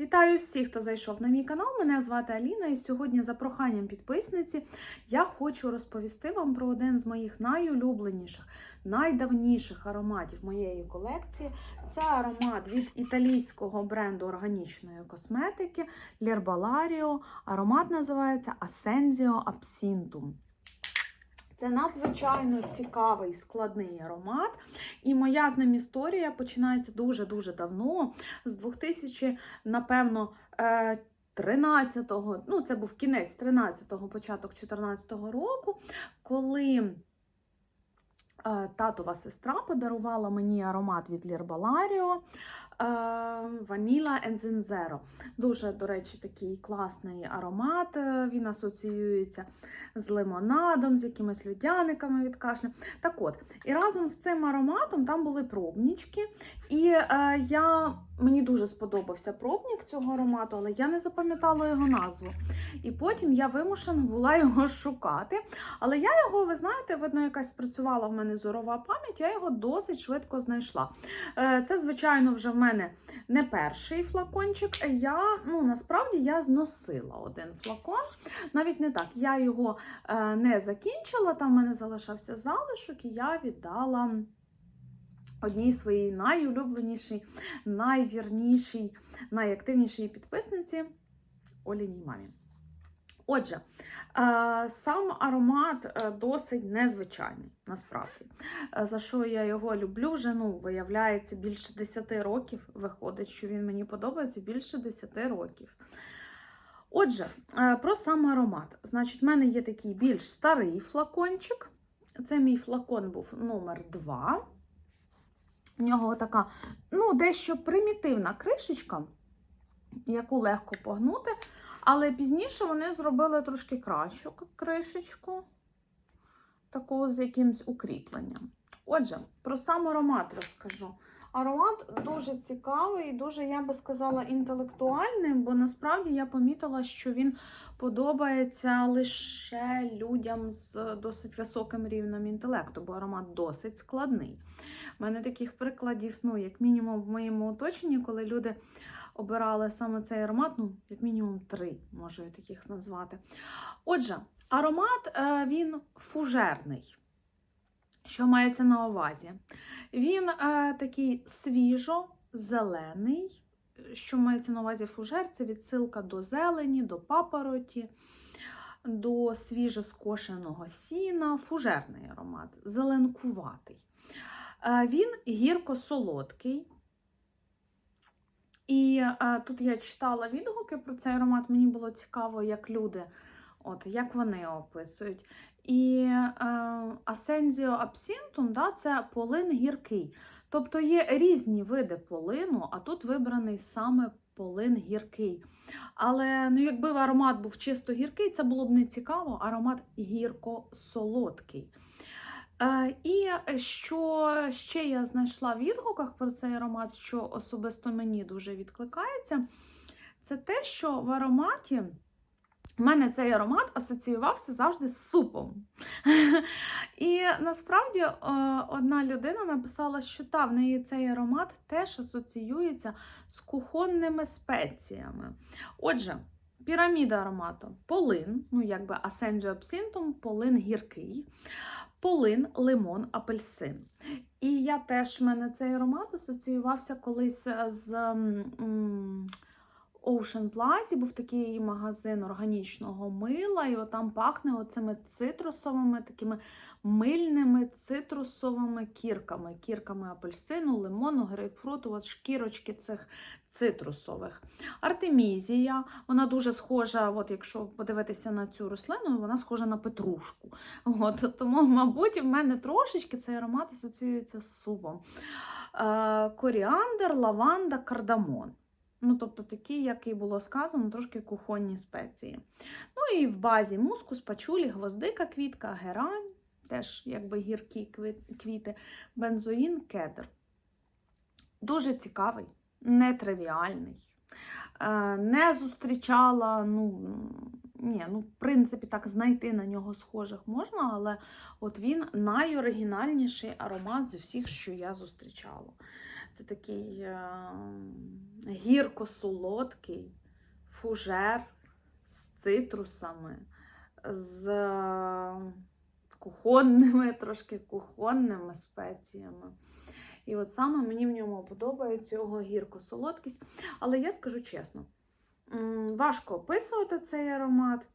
Вітаю всіх, хто зайшов на мій канал. Мене звати Аліна, і сьогодні, за проханням підписниці, я хочу розповісти вам про один з моїх найулюбленіших, найдавніших ароматів моєї колекції. Це аромат від італійського бренду органічної косметики L'Herbalario. Аромат називається Ascensio Absinthum. Це надзвичайно цікавий складний аромат, і моя з ним історія починається дуже-дуже давно, з 2000, напевно, 13-го, ну це був кінець 13-го, початок 14-го року, коли е, татова сестра подарувала мені аромат від L'Herbalario Vanilla and Зензеро. Дуже, до речі, такий класний аромат. е, Він асоціюється з лимонадом, з якимись людяниками від кашлю. Так от, і разом з цим ароматом там були пробнічки. І е, я, мені дуже сподобався пробник цього аромату, але я не запам'ятала його назву. І потім я вимушена була його шукати. Але я його, ви знаєте, видно, якась спрацювала в мене зорова пам'ять, я його досить швидко знайшла. Е, Це, звичайно, вже в мене не перший флакончик. Я ну, насправді я зносила один флакон. Навіть не так. Я його е, не закінчила, там в мене залишався залишок, і я віддала. Одній своїй найулюбленішій, найвірнішій, найактивнішій підписниці Оліній мамі. Отже, е, сам аромат е, досить незвичайний, насправді. Е, За що я його люблю, вже ну, виявляється, більше 10 років. Виходить, що він мені подобається більше 10 років. Отже, про сам аромат. Значить, в мене є такий більш старий флакончик. Це мій флакон був номер 2. В нього така, ну, дещо примітивна кришечка, яку легко погнути. Але пізніше вони зробили трошки кращу кришечку, таку з якимось укріпленням. Отже, про сам аромат розкажу. Аромат дуже цікавий, дуже, я би сказала, інтелектуальний, бо насправді я помітила, що він подобається лише людям з досить високим рівнем інтелекту, бо аромат досить складний. У мене таких прикладів, ну, як мінімум, в моєму оточенні, коли люди обирали саме цей аромат, ну, як мінімум три, можу я таких назвати. Отже, аромат е, він фужерний. Що мається на увазі? Він е, такий свіжо-зелений. Що мається на увазі фужер? Це відсилка до зелені, до папороті, до свіжоскошеного сіна, фужерний аромат, зеленкуватий. Е, він гірко-солодкий. І а, тут я читала відгуки про цей аромат. Мені було цікаво, як люди, от, як вони описують. І Асензіо Абсінтум да, це полин гіркий. Тобто є різні види полину, а тут вибраний саме полин гіркий. Але ну, якби аромат був чисто гіркий, це було б не цікаво, аромат гірко-солодкий. Е, І що ще я знайшла в відгуках про цей аромат, що особисто мені дуже відкликається, це те, що в ароматі в мене цей аромат асоціювався завжди з супом. І насправді е, одна людина написала, що та, в неї цей аромат теж асоціюється з кухонними спеціями. Отже, піраміда аромату полин, ну якби асенджо абсинтум, полин гіркий полин, лимон, апельсин. І я теж в мене цей аромат асоціювався колись з м, Ocean Plaza, був такий магазин органічного мила, і там пахне оцими цитрусовими, такими мильними цитрусовими кірками, кірками апельсину, лимону, грейпфруту, от шкірочки цих цитрусових. Артемізія, вона дуже схожа, от якщо подивитися на цю рослину, вона схожа на петрушку. От, Тому, мабуть, в мене трошечки цей аромат асоціюється з супом. Е, коріандр, лаванда, кардамон. Ну, тобто такі, як і було сказано, трошки кухонні спеції. Ну і в базі мускус, пачулі, гвоздика, квітка, герань, теж якби гіркі квіти, бензоїн, кедр. Дуже цікавий, нетривіальний. Е, Не зустрічала, ну, ні, ну, в принципі, так знайти на нього схожих можна, але от він найоригінальніший аромат з усіх, що я зустрічала. Це такий е, гірко-солодкий фужер з цитрусами, з е, кухонними, трошки кухонними спеціями. І от саме мені в ньому подобається його гірко-солодкість. Але я скажу чесно, важко описувати цей аромат.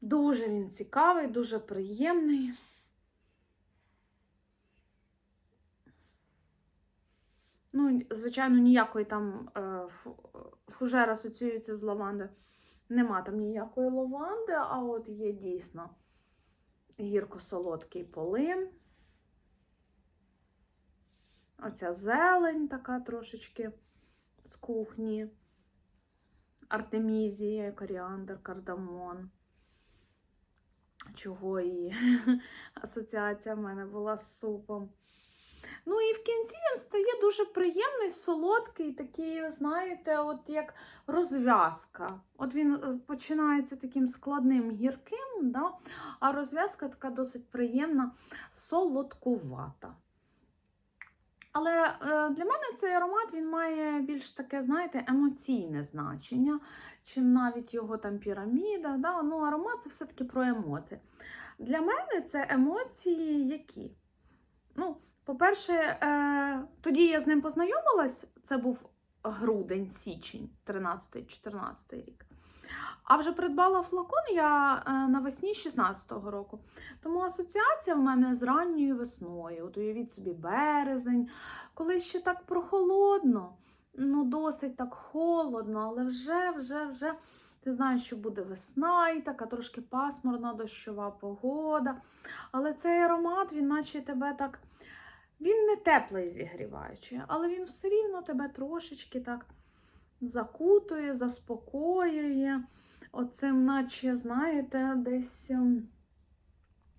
Дуже він цікавий, дуже приємний. Ну, звичайно, ніякої там е, фужер асоціюється з лавандою. Нема там ніякої лаванди, а от є дійсно гірко-солодкий полин. Оця зелень така трошечки з кухні. Артемізія, коріандр, кардамон. Чого і асоціація в мене була з супом. Ну і в кінці він стає дуже приємний, солодкий, такий, знаєте, от як розв'язка. От він е, починається таким складним гірким, да? а розв'язка така досить приємна, солодкувата. Але е, для мене цей аромат він має більш таке, знаєте, емоційне значення, чим навіть його там піраміда. Да? Ну, аромат це все-таки про емоції. Для мене це емоції які? Ну, по-перше, е, тоді я з ним познайомилась, це був грудень, січень, 13-14 рік. А вже придбала флакон я е, навесні 16-го року. Тому асоціація в мене з ранньою весною. От уявіть собі березень, коли ще так прохолодно, ну досить так холодно, але вже, вже, вже ти знаєш, що буде весна і така трошки пасмурна дощова погода. Але цей аромат, він наче тебе так. Він не теплий зігріваючий, але він все рівно тебе трошечки так закутує, заспокоює. Оцим, наче, знаєте, десь ем,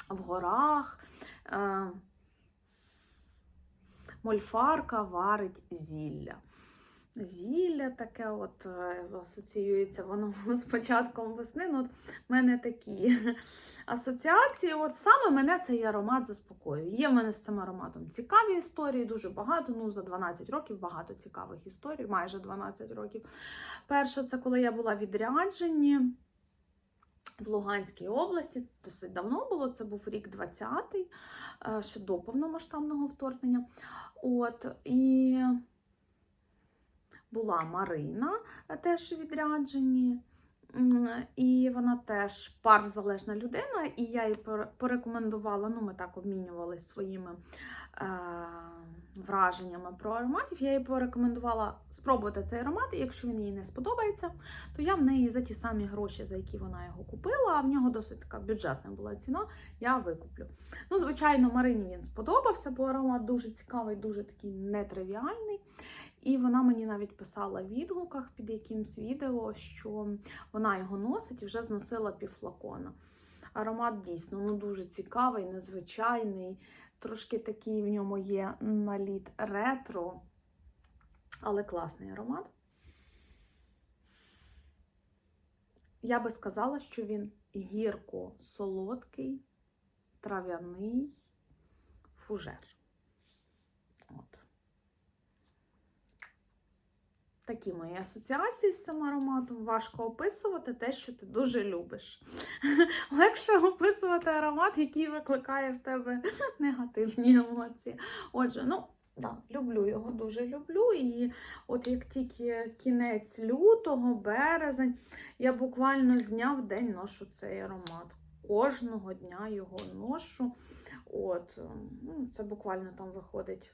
в горах е, мольфарка варить зілля. Зілля таке от е, асоціюється воно з початком весни. Ну, от в мене такі асоціації. От саме мене цей аромат заспокоює. Є в мене з цим ароматом цікаві історії, дуже багато. Ну, за 12 років багато цікавих історій, майже 12 років. Перше, це коли я була відряджені в Луганській області. Це досить давно було. Це був рік 20-й, е, ще до повномасштабного вторгнення. От, і була Марина, е, теж у відрядженні. І вона теж парзалежна людина, і я їй порекомендувала, ну, ми так обмінювалися своїми е, враженнями про ароматів. Я їй порекомендувала спробувати цей аромат, і якщо він їй не сподобається, то я в неї за ті самі гроші, за які вона його купила, а в нього досить така бюджетна була ціна, я викуплю. Ну, звичайно, Марині він сподобався, бо аромат дуже цікавий, дуже такий нетривіальний. І вона мені навіть писала в відгуках під якимсь відео, що вона його носить і вже зносила півфлакона. Аромат дійсно ну, дуже цікавий, незвичайний. Трошки такий в ньому є наліт ретро, але класний аромат. Я би сказала, що він гірко-солодкий, трав'яний фужер. От. Такі мої асоціації з цим ароматом. Важко описувати те, що ти дуже любиш. Легше описувати аромат, який викликає в тебе негативні емоції. Отже, ну, да, люблю його, дуже люблю. І от як тільки кінець лютого, березень, я буквально з дня в день ношу цей аромат. Кожного дня його ношу. От, ну, Це буквально там виходить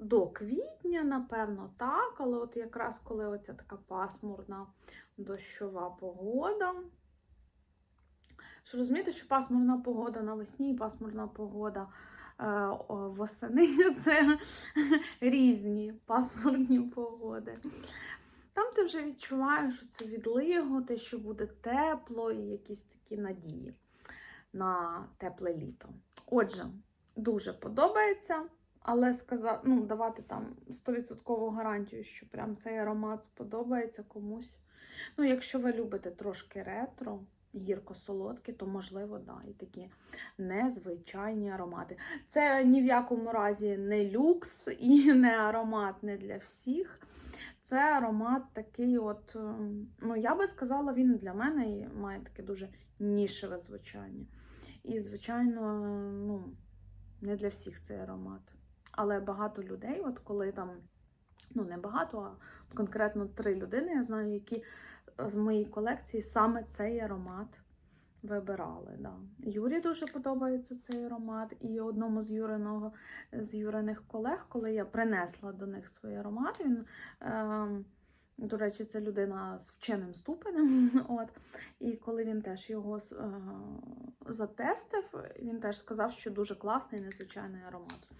до квітня, напевно, так, але от якраз коли оця така пасмурна дощова погода. Що розумієте, що пасмурна погода навесні і пасмурна погода е, восени це різні пасмурні погоди. Там ти вже відчуваєш цю відлигу, те, що буде тепло, і якісь такі надії на тепле літо. Отже, дуже подобається. Але сказати, ну, давати там 100% гарантію, що прям цей аромат сподобається комусь. Ну, якщо ви любите трошки ретро, гірко-солодкі, то можливо, да, і такі незвичайні аромати. Це ні в якому разі не люкс і не аромат не для всіх. Це аромат такий, от, е, ну я би сказала, він для мене і має таке дуже нішеве звучання. І, звичайно, ну, не для всіх цей аромат. Але багато людей, от коли там, ну не багато, а конкретно три людини, я знаю, які з моєї колекції саме цей аромат вибирали. Да. Юрі дуже подобається цей аромат. І одному з Юриного, з Юриних колег, коли я принесла до них свій аромат, він. Е, до речі, це людина з вченим ступенем. От. І коли він теж його е, затестив, він теж сказав, що дуже класний, незвичайний аромат.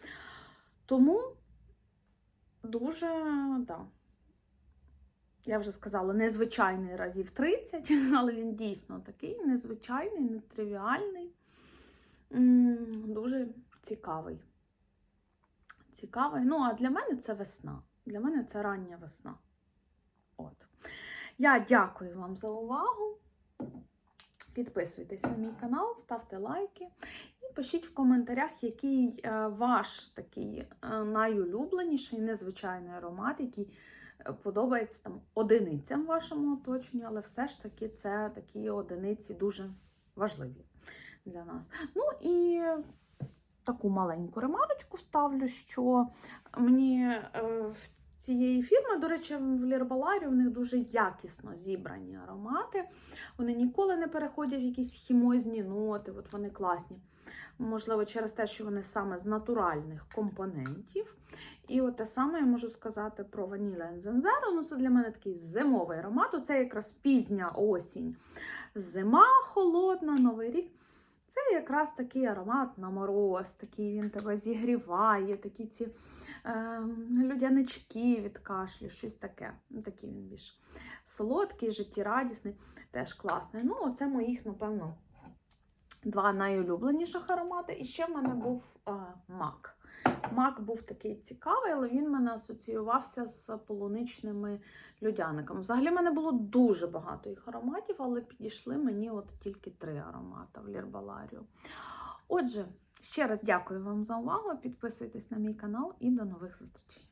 Тому дуже, да. Я вже сказала, незвичайний разів 30, але він дійсно такий незвичайний, нетривіальний, дуже цікавий. Цікавий. Ну, а для мене це весна. Для мене це рання весна. От. Я дякую вам за увагу. Підписуйтесь на мій канал, ставте лайки пишіть в коментарях, який е, ваш такий е, найулюбленіший незвичайний аромат, який е, подобається там одиницям вашому оточенні, але все ж таки це такі одиниці дуже важливі для нас. Ну і таку маленьку ремарочку вставлю, що мені в цієї фірми, до речі, в Лірбаларі у них дуже якісно зібрані аромати. Вони ніколи не переходять в якісь хімозні ноти, от вони класні. Можливо, через те, що вони саме з натуральних компонентів. І от те саме я можу сказати про Vanilla Enzenzero. Ну, це для мене такий зимовий аромат. Це якраз пізня осінь. Зима холодна, новий рік. Це якраз такий аромат на мороз, такий він тебе зігріває, такі ці е, людянички від кашлю, щось таке. Такий він більш солодкий, життєрадісний, теж класний. Ну, оце моїх, напевно, два найулюбленіших аромати. І ще в мене був е, мак. Мак був такий цікавий, але він мене асоціювався з полуничними людяниками. Взагалі, в мене було дуже багато їх ароматів, але підійшли мені от тільки три аромати в Лірбаларію. Отже, ще раз дякую вам за увагу. Підписуйтесь на мій канал і до нових зустрічей.